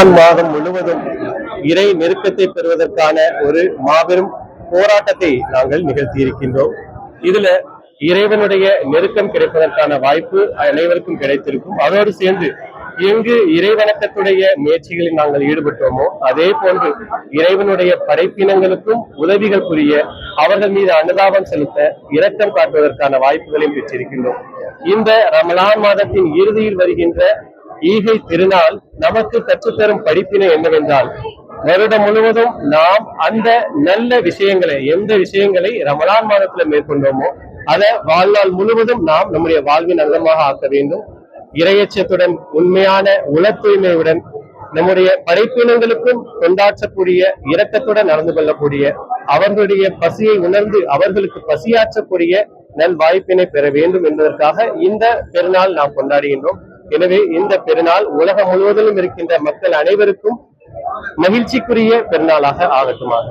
ரமலான் மாதம் முழுவதும் இறை நெருக்கத்தை பெறுவதற்கான ஒரு மாபெரும் போராட்டத்தை நாங்கள் நிகழ்த்தி இருக்கின்றோம் இதுல இறைவனுடைய நெருக்கம் கிடைப்பதற்கான வாய்ப்பு அனைவருக்கும் கிடைத்திருக்கும். அதோடு சேர்ந்து எங்கு இறைவணக்கத்துடைய முயற்சிகளில் நாங்கள் ஈடுபட்டோமோ அதே போன்று இறைவனுடைய படைப்பினங்களுக்கும் உதவிகள் புரிய அவர்கள் மீது அனுதாபம் செலுத்த இரக்கம் காட்டுவதற்கான வாய்ப்புகளையும் பெற்றிருக்கின்றோம். இந்த ரமலான் மாதத்தின் இறுதியில் வருகின்ற ஈகை திருநாள் நமக்கு கற்றுத்தரும் படிப்பினை என்னவென்றால் வருடம் முழுவதும் நாம் அந்த நல்ல விஷயங்களை எந்த விஷயங்களை ரமலான் மாதத்துல மேற்கொண்டோமோ அதை வாழ்நாள் முழுவதும் நாம் நம்முடைய வாழ்வின் அங்கமாக ஆக்க வேண்டும். இரையச்சத்துடன் உண்மையான உள தூய்மையுடன் நம்முடைய படைப்பினங்களுக்கும் கொண்டாற்றக்கூடிய இரக்கத்துடன் நடந்து கொள்ளக்கூடிய அவர்களுடைய பசியை உணர்ந்து அவர்களுக்கு பசியாற்றக்கூடிய நல் வாய்ப்பினை பெற வேண்டும் என்பதற்காக இந்த பெருநாள் நாம் கொண்டாடுகின்றோம். எனவே இந்த பெருநாள் உலகம் முழுவதிலும் இருக்கின்ற மக்கள் அனைவருக்கும் மகிழ்ச்சிக்குரிய பெருநாளாக ஆகட்டுமாக